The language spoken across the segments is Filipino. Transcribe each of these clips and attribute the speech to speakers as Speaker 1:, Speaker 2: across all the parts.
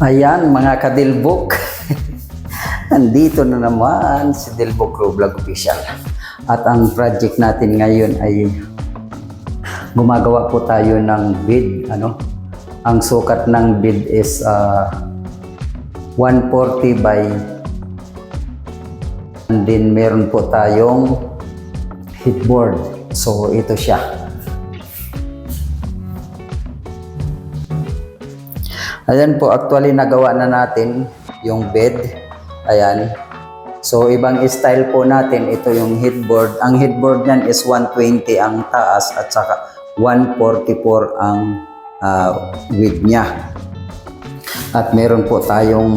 Speaker 1: Ayan mga kadilbok. Andito na naman si Dilbok Crew Vlog Official. At ang project natin ngayon ay gumagawa po tayo ng bid. Ano? Ang sukat ng bid is ah, 140 by and then meron po tayong headboard. So ito siya. Ayan po, actually nagawa na natin yung bed. Ayan. So, ibang style po natin. Ito yung headboard. Ang headboard niyan is 120 ang taas at saka 144 ang ah, width niya. At meron po tayong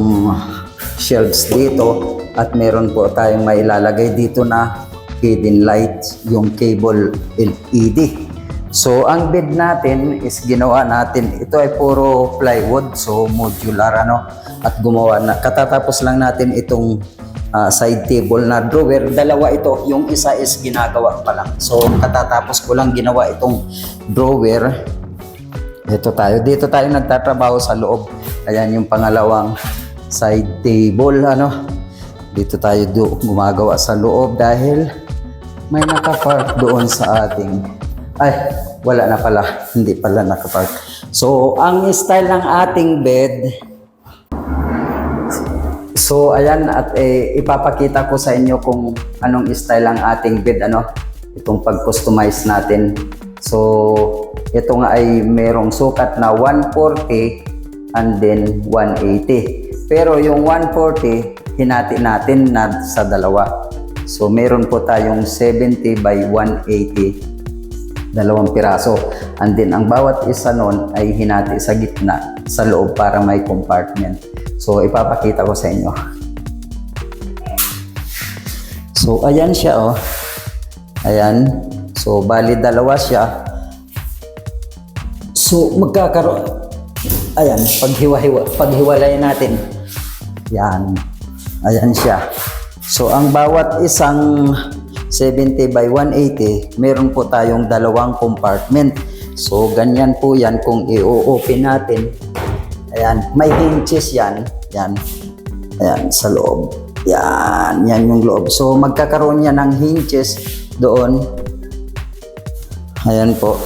Speaker 1: shelves dito at meron po tayong mailalagay dito na hidden lights, yung cable LED. So, ang bed natin is ginawa natin, ito ay puro plywood, so modular ano, at gumawa na, katatapos lang natin itong ah, side table na drawer, dalawa ito, yung isa is ginagawa pa lang. So, katatapos ko lang ginawa itong drawer, ito tayo, dito tayo nagtatrabaho sa loob, ayan yung pangalawang side table, ano, dito tayo do, gumagawa sa loob dahil may nakapark doon sa ating ay wala na pala. Hindi pala nakapark. So ang style ng ating bed so ayan at eh, ipapakita ko sa inyo kung anong style ang ating bed ano? Itong pag-customize natin. So ito nga ay merong sukat na 140 and then 180 pero yung 140 hinati natin na sa dalawa. So meron po tayong 70 by 180 dalawang piraso. And then ang bawat isa nun ay hinati sa gitna sa loob para may compartment. So ipapakita ko sa inyo. So ayan siya oh. Ayan. So bali dalawa siya. So magkakaroon ayan paghiwa-hiwa paghiwalay natin. Yan ayan siya. So ang bawat isang 70 by 180 meron po tayong dalawang compartment. So ganyan po yan kung i-open natin. Ayan may hinges yan. Yan ayan sa loob. Yan yan yung loob. So magkakaroon yan ng hinges doon. Ayan po.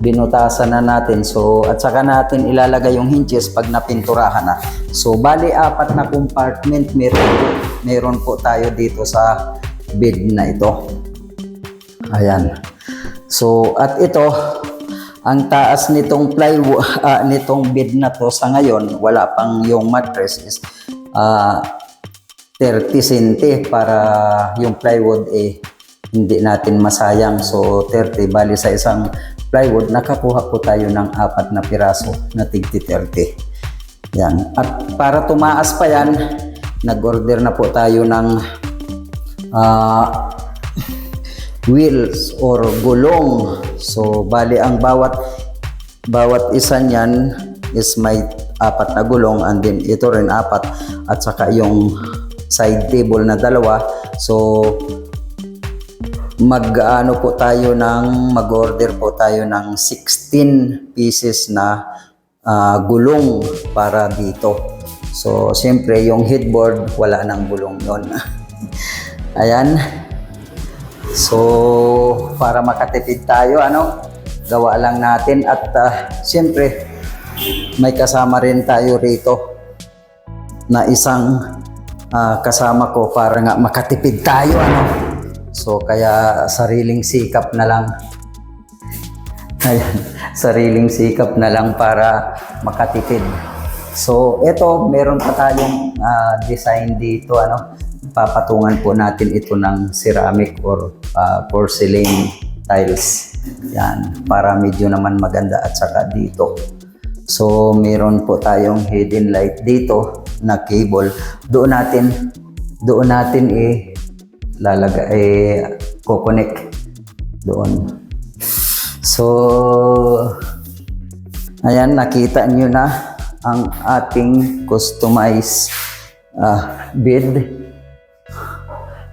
Speaker 1: Binutasan na natin. So at saka natin ilalagay yung hinges pag napinturahan na. So bali apat na compartment meron. Meron po tayo dito sa bed na ito. Ayan. So at ito ang taas nitong plywood ah, nitong bed na to sa ngayon wala pang yung mattress is ah, 30 cm para yung plywood eh hindi natin masayang. So 30 bali sa isang plywood nakakuha po tayo ng apat na piraso na tigti 30 yan. At para tumaas pa yan nag-order na po tayo ng ah, wheels or gulong so bali ang bawat bawat isa niyan is may apat na gulong and then ito rin apat at saka yung side table na dalawa so mag ano po tayo ng mag-order po tayo ng 16 pieces na ah, gulong para dito. So siyempre yung headboard wala nang gulong yon. Ayan. So para makatipid tayo ano, gawa lang natin at ah, siyempre may kasama rin tayo rito na isang ah, kasama ko para nga makatipid tayo ano. So kaya sariling sikap na lang. Ayan, sariling sikap na lang para makatipid. So ito, meron pa tayong ah, design dito ano. Papatungan po natin ito ng ceramic or ah, porcelain tiles. Yan, para medyo naman maganda at saka dito. So, meron po tayong hidden light dito na cable. Doon natin, doon natin eh, lalaga, eh, kukonek doon. So, ayan, nakita nyo na ang ating customized ah, bed.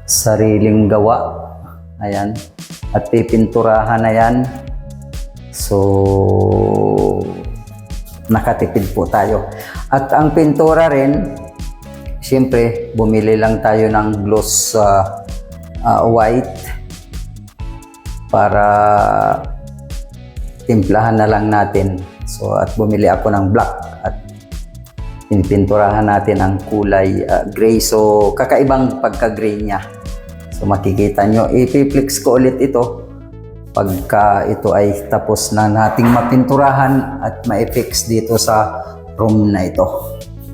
Speaker 1: Sariling gawa. Ayan. At pipinturahan na yan. So, nakatipid po tayo. At ang pintura rin, siyempre, bumili lang tayo ng gloss ah, ah, white para timplahan na lang natin. So, at bumili ako ng black at pinipinturahan natin ang kulay ah, gray. So, kakaibang pagka-gray niya. So, makikita nyo, ipiflix ko ulit ito pagka ito ay tapos na nating mapinturahan at ma-fix dito sa room na ito.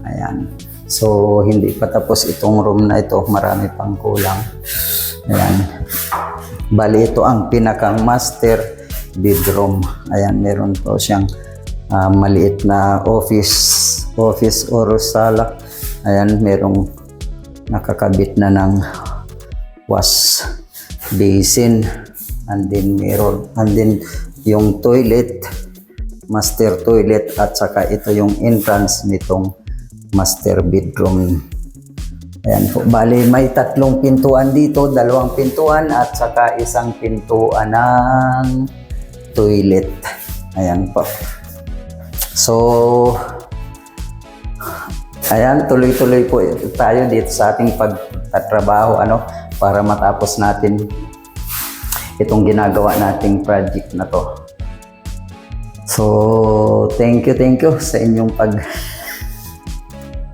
Speaker 1: Ayan. So, hindi pa tapos itong room na ito. Marami pang kulang. Ayan. Bali, ito ang pinakang master bedroom. Ayan, meron po siyang ah, maliit na office office or sala. Ayan, merong nakakabit na ng wash basin. And then meron and then yung toilet master toilet at saka ito yung entrance nitong master bedroom. Ayan po. Bali may tatlong pintuan dito dalawang pintuan at saka isang pintuan ng toilet. Ayan po so Ayan, tuloy-tuloy po tayo dito sa ating pagtatrabaho ano para matapos natin itong ginagawa nating project na to. So, thank you, thank you sa inyong pag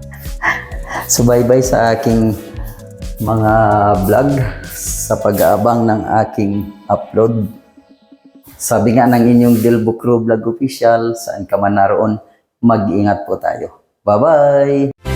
Speaker 1: subaybay sa aking mga vlog sa pag-aabang ng aking upload. Sabi nga ng inyong Delbo Crew Vlog Official, saan ka man naroon, mag-ingat po tayo. Bye-bye!